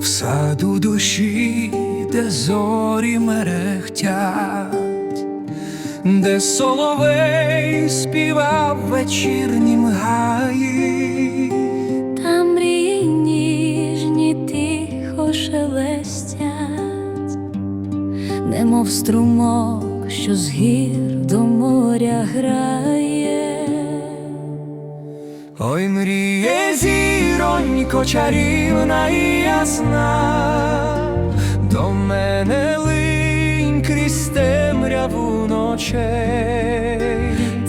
в саду душі, де зорі мерехтять, де соловей співав вечірнім гаї. Там мрії ніжні тихо шелестять, немов струмок, що з гір до моря грає. Ой, мріє зіронько чарівна і ясна, до мене линь крізь темряву ночей.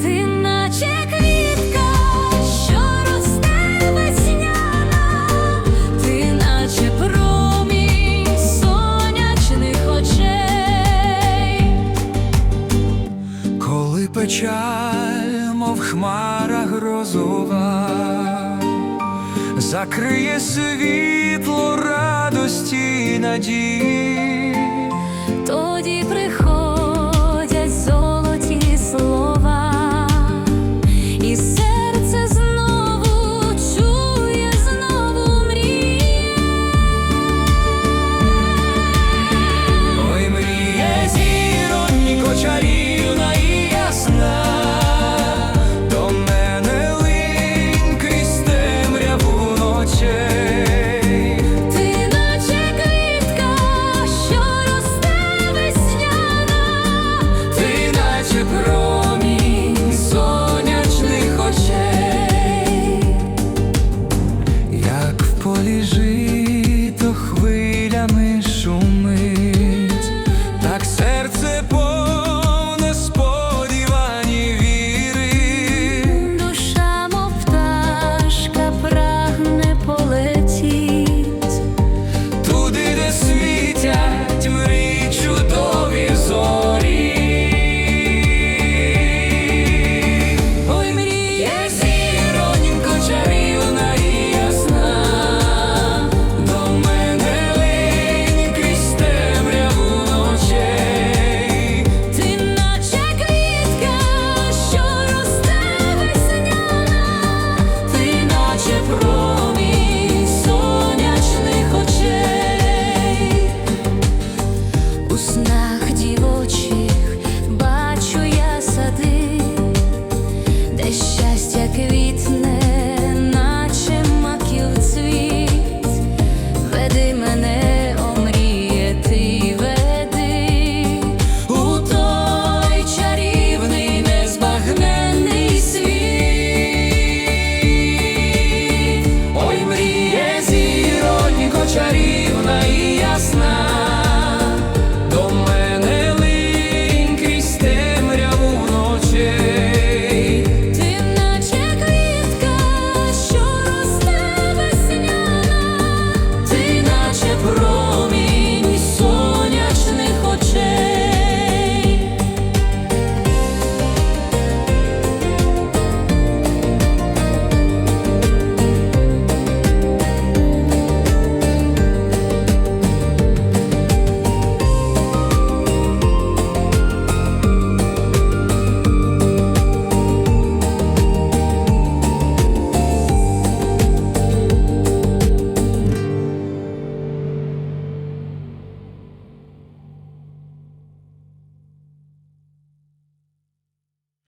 Ти наче квітка, що росте весняна, ти наче промінь сонячних очей. Коли печаль, мов хмара грозова, закриє світло радості і надії.